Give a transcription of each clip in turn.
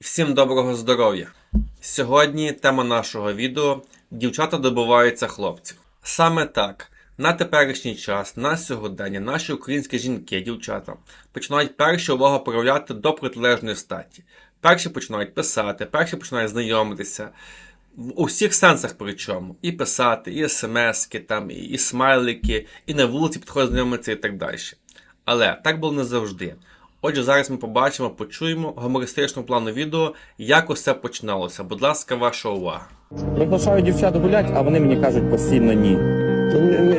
Всім доброго здоров'я! Сьогодні тема нашого відео дівчата добиваються хлопців. Саме так, на теперішній час, на сьогодення, наші українські жінки, дівчата починають перші увагу проявляти до протилежної статі. Перші починають писати, перші починають знайомитися. В усіх сенсах причому. І писати, і смски, там, і смайлики, і на вулиці підходять знайомитися і так далі. Але так було не завжди. Отже, зараз ми побачимо, почуємо гумористичному плану відео, як усе починалося. Будь ласка, ваша увага. Приглашаю дівчат гулять, а вони мені кажуть постійно ні.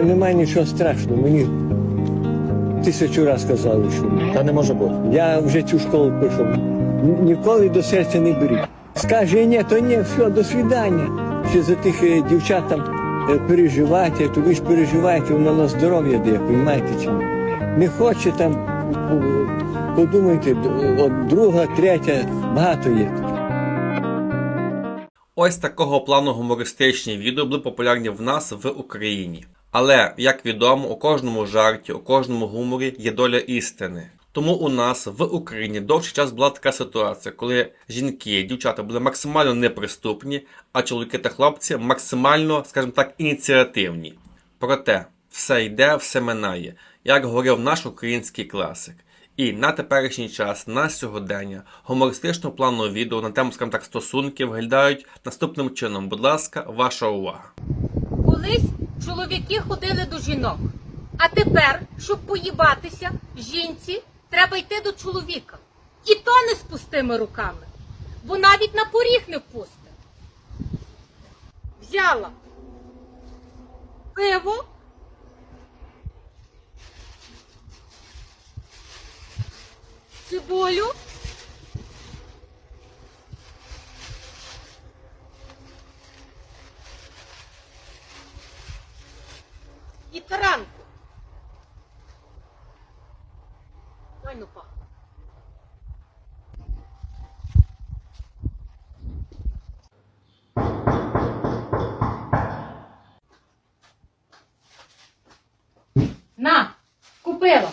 Немає нічого страшного. Мені тисячу разів казали, що ні. Та не може бути. я вже цю школу. Ні- Ніколи до серця не беріть. Скаже ні, то ні, все, до свидання. Ще за тих е, дівчат там е, переживайте, то ви ж переживаєте, воно на здоров'я дає, розумієте чи ні? Не хоче там, подумайте, от друга, третя, багато є. Ось такого плану гумористичні відео були популярні в нас в Україні. Але, як відомо, у кожному жарті, у кожному гуморі є доля істини. Тому у нас в Україні довший час була така ситуація, коли жінки, дівчата були максимально неприступні, а чоловіки та хлопці максимально, скажімо так, ініціативні. Проте все йде, все минає, як говорив наш український класик. І на теперішній час, на сьогодення, гумористичного плану відео на тему, скажімо так, стосунків виглядають наступним чином. Будь ласка, ваша увага. Колись чоловіки ходили до жінок, а тепер, щоб поїбатися, жінці треба йти до чоловіка. І то не з пустими руками, бо навіть на поріг не впустить. Взяла пиво, цибулю, і таранку. Ой, ну па. На, купила.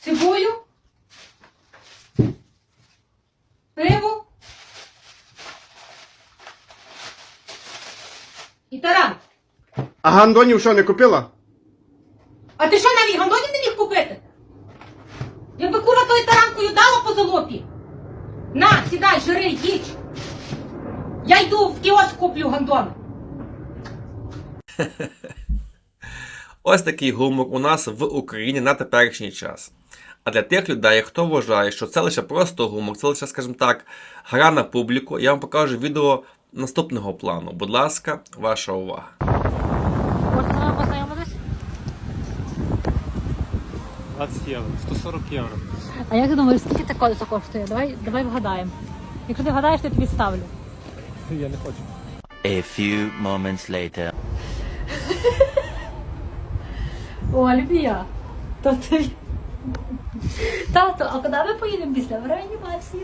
Цибулю. Пиво. І таранку. А гандонів що не купила? А ти що навіть гандонів не міг купити? Якби кура тою таранкою дала по залопі. На, сідай, жири, їдь. Я йду в кіоск куплю гандон. Ось такий гумор у нас в Україні на теперішній час. А для тих людей, хто вважає, що це лише просто гумор, це лише, скажімо так, гра на публіку, я вам покажу відео наступного плану. Будь ласка, ваша увага. Можна з вами познайомитись? 20 євро, 140 євро. А як ти думаєш, скільки це колесо коштує? Давай, давай вгадаємо. Якщо ти вгадаєш, то я тобі ставлю. Я не хочу. A few moments later. О, Альбія. То ти. Тато, а куди ми поїдемо після в реанімацію?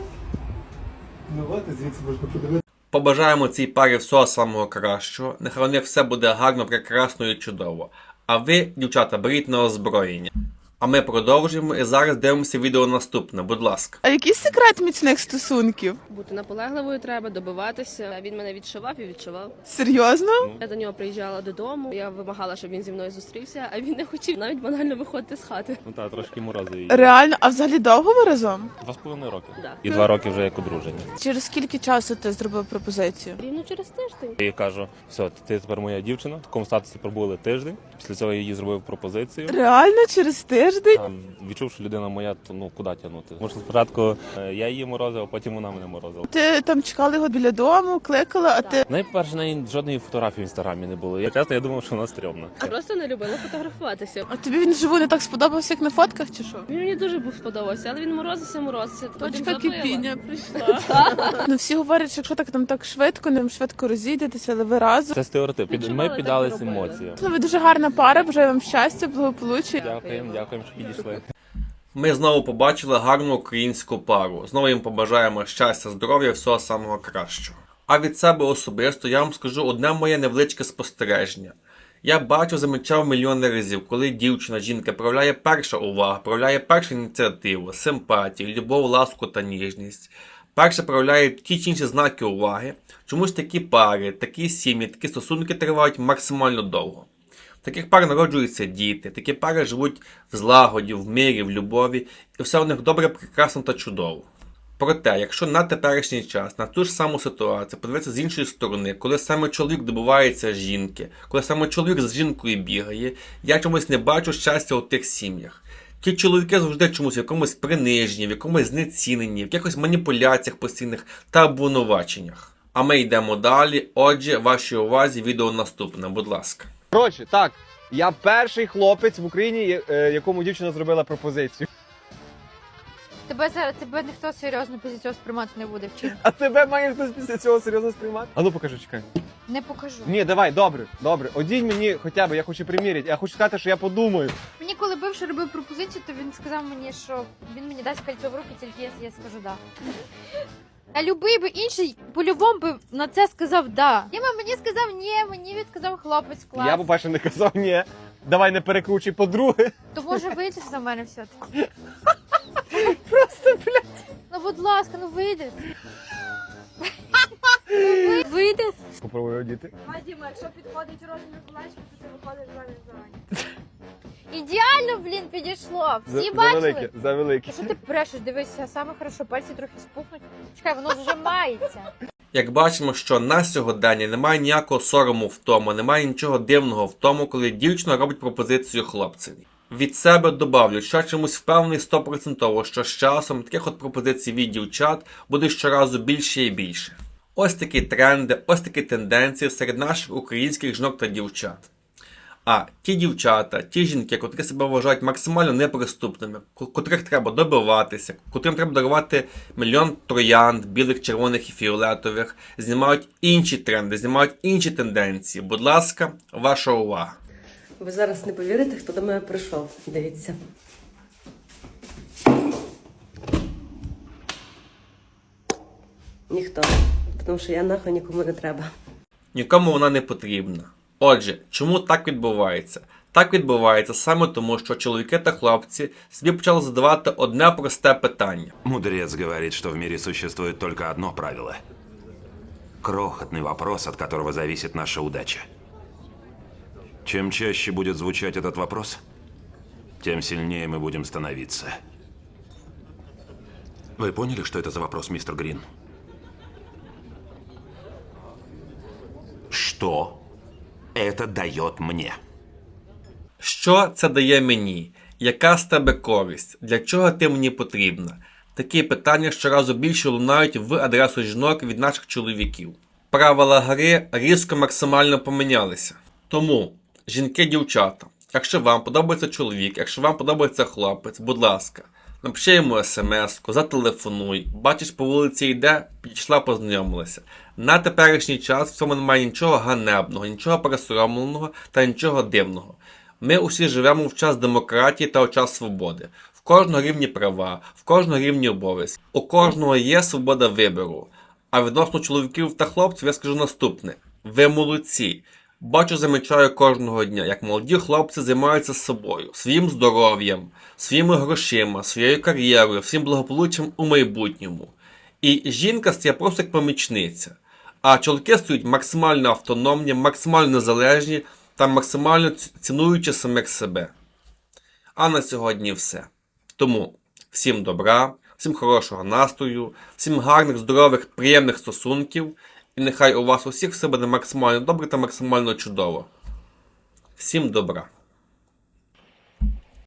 Ну от, звідси можна подивитися. Побажаємо цій парі всього самого кращого. Нехай у них все буде гарно, прекрасно і чудово. А ви, дівчата, беріть на озброєння. А ми продовжуємо і зараз дивимося відео наступне. Будь ласка. А який секрет міцних стосунків? Бути наполегливою треба, добиватися. Він мене відшивав і відшивав. Серйозно? Я до нього приїжджала додому. Я вимагала, щоб він зі мною зустрівся, а він не хотів навіть банально виходити з хати. Ну так, трошки морозив її. Реально, а взагалі довго ви разом? Два з половиною роки. Да. І два роки вже як одружені. Через скільки часу ти зробив пропозицію? Рівно через тиждень. Я кажу, все, ти тепер моя дівчина. В такому статусі пробули тиждень. Після цього я їй зробив пропозицію. Реально через тиждень? Там, відчув, що людина моя, то ну куди тягнути. Може, спочатку е, я її морозив, а потім вона мене морозила. Ти там чекали його біля дому, кликала, а ти. Найперше, неї жодної фотографії в інстаграмі не було. Я чесно, я думав, що вона стрьомна. Просто не любила фотографуватися. А тобі він живу не так сподобався, як на фотках, чи що? Він мені дуже був сподобався, але він морозився, морозився. Потім Точка забила. кипіння прийшла. Ну всі говорять, що якщо так там так швидко, не швидко розійдетеся, але ви разом. Це стереотип. Під- Ми Відчували, піддались так робили. емоціям. Ну, Ви дуже гарна пара, бажаю вам щастя, благополуччя. Дякуємо, дякуємо, що підійшли. Ми знову побачили гарну українську пару. Знову їм побажаємо щастя, здоров'я, всього самого кращого. А від себе особисто я вам скажу одне моє невеличке спостереження. Я бачу, замічав мільйони разів, коли дівчина, жінка проявляє перша увага, проявляє першу ініціативу, симпатію, любов, ласку та ніжність. Перше проявляє ті чи інші знаки уваги. Чомусь такі пари, такі сім'ї, такі стосунки тривають максимально довго. Таких пар народжуються діти, такі пари живуть в злагоді, в мирі, в любові, і все у них добре, прекрасно та чудово. Проте, якщо на теперішній час, на ту ж саму ситуацію подивитися з іншої сторони, коли саме чоловік добувається жінки, коли саме чоловік з жінкою бігає, я чомусь не бачу щастя у тих сім'ях. Ті чоловіки завжди чомусь в якомусь приниженні, в якомусь знеціненні, в якихось маніпуляціях постійних та обвинуваченнях. А ми йдемо далі. Отже, вашій увазі відео наступне, будь ласка. Коротше, так, я перший хлопець в Україні, е, якому дівчина зробила пропозицію. Тебе зараз тебе ніхто серйозно після цього сприймати не буде вчити. А тебе має хтось після цього серйозно сприймати? А ну покажи, чекай. Не покажу. Ні, давай, добре, добре. Одінь мені хоча б, я хочу приміряти. Я хочу сказати, що я подумаю. Мені коли бивший робив пропозицію, то він сказав мені, що він мені дасть кольцо в руки, тільки я, я скажу да. А любий би інший по-любому би на це сказав да. Діма мені сказав ні, мені відказав хлопець клас. Я, по-перше, не казав ні. Давай не перекручуй, по-друге. То може вийти за мене все-таки. Просто, блядь. Ну, будь ласка, ну вийди. Ну, Вийди. Попробуй одіти. Діма, якщо підходить розмір плечка, то ти виходиш заміж за Ідеально, блін, підійшло. За, Всі за бачили? велике, за велике. Та Що ти брешеш? Дивися, саме хорошо, пальці трохи спухнуть. Чекай, воно зжимається. Як бачимо, що на сьогодення немає ніякого сорому в тому, немає нічого дивного в тому, коли дівчина робить пропозицію хлопцеві. Від себе добавлю, що чомусь впевнений стопроцентово, що з часом таких от пропозицій від дівчат буде щоразу більше і більше. Ось такі тренди, ось такі тенденції серед наших українських жінок та дівчат. А ті дівчата, ті жінки, котрі себе вважають максимально неприступними, котрих треба добиватися, котрим треба дарувати мільйон троянд, білих, червоних і фіолетових, знімають інші тренди, знімають інші тенденції. Будь ласка, ваша увага. Ви зараз не повірите, хто до мене прийшов. Дивіться. Ніхто. Тому що я нахуй нікому не треба. Нікому вона не потрібна. Отже, чому так відбувається? Так відбувається саме тому, що чоловіки та хлопці собі почали задавати одне просте питання. Мудрец говорит, что в мире существует только одно правило. Крохотный вопрос, от которого зависит наша удача. Чем чаще будет звучать этот вопрос, тем сильнее мы будем становиться. Вы поняли, что это за вопрос, мистер Грин? Что это дает мне? Що це дає мені? Яка з тебе користь? Для чого ти мені потрібна? Такі питання щоразу більше лунають в адресу жінок від наших чоловіків. Правила гри різко максимально помінялися. Тому, жінки-дівчата, якщо вам подобається чоловік, якщо вам подобається хлопець, будь ласка, напиши йому смс-ку, зателефонуй, бачиш по вулиці йде, підійшла, познайомилася. На теперішній час в цьому немає нічого ганебного, нічого пересоромленого та нічого дивного. Ми усі живемо в час демократії та у час свободи. В кожного рівні права, в кожного рівні обов'язки. У кожного є свобода вибору. А відносно чоловіків та хлопців я скажу наступне: ви молодці. Бачу, замічаю кожного дня, як молоді хлопці займаються собою, своїм здоров'ям, своїми грошима, своєю кар'єрою, всім благополуччям у майбутньому. І жінка стає просто як помічниця. А чоловіки стають максимально автономні, максимально незалежні та максимально цінуючи самих себе. А на сьогодні все. Тому всім добра, всім хорошого настрою, всім гарних, здорових, приємних стосунків. І нехай у вас усіх все буде максимально добре та максимально чудово. Всім добра!